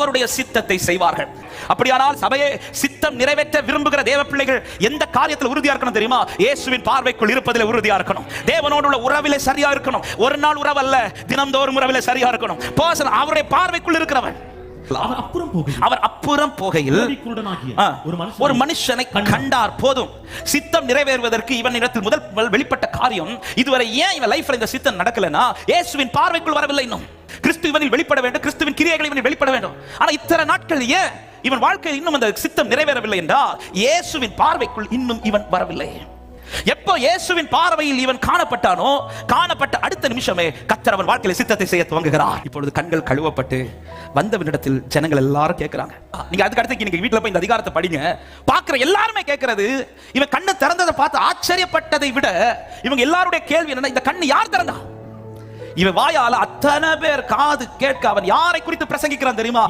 அவருடைய சித்தத்தை செய்வார்கள். அப்படியானால் சபையே சித்தம் நிறைவேற்ற விரும்புகிற தேவ பிள்ளைகள் எந்த காரியத்தில் உறுதியா இருக்கணும் தெரியுமா? இயேசுவின் பார்வைக்குள் இருப்பதில் உறுதியா இருக்கணும். தேவனோடு உள்ள உறவிலே சரியா இருக்கணும். ஒரு நாள் உறவு அல்ல தினம்தோறும் உறவிலே சரியா இருக்கணும். பர்சன் அவருடைய பார்வைக்குள் இருக்கிறவன். அவர் அப்புறம் போகையில். அவர் அப்புறம் போகையில் ஒரு மனுஷன் கண்டார் போதும். சித்தம் நிறைவேறுவதற்கு இவன் இடத்தில் முதல் முதல் வெளிப்பட்ட காரியம் இதுவரை ஏன் இவன் லைஃப்ல இந்த சித்தம் நடக்கலனா இயேசுவின் பார்வைக்குள் வரவில்லை இன்னும். கிறிஸ்து இவனில் வெளிப்பட வேண்டும் கிறிஸ்துவின் கிரியைகள் இவனில் வெளிப்பட வேண்டும். ஆனா இத்தனை நாட்கள் ஏன் இவன் வாழ்க்கையில் இன்னும் அந்த சித்தம் நிறைவேறவில்லை என்றால் இயேசுவின் பார்வைக்குள் இன்னும் இவன் வரவில்லை. எப்போ இயேசுவின் பார்வையில் இவன் காணப்பட்டானோ காணப்பட்ட அடுத்த நிமிஷமே கத்தர் அவன் வாழ்க்கையில சித்தத்தை செய்ய துவங்குகிறார். இப்பொழுது கண்கள் கழுவப்பட்டு வந்தவனிடத்தில் ஜனங்கள் எல்லாரும் கேட்கிறாங்க நீங்க அதுக்கு அடுத்து நீங்க வீட்டுல போய் இந்த அதிகாரத்தை படிங்க. பாக்குற எல்லாருமே கேட்கறது இவன் கண்ணு திறந்ததை பார்த்து ஆச்சரியப்பட்டதை விட இவங்க எல்லாருடைய கேள்வி என்னன்னா இந்த கண்ணு யார் திறந்தா? இவன் வாயால அத்தனை பேர் காது கேட்க அவன் யாரை குறித்து பிரசங்கிக்கிறான் தெரியுமா?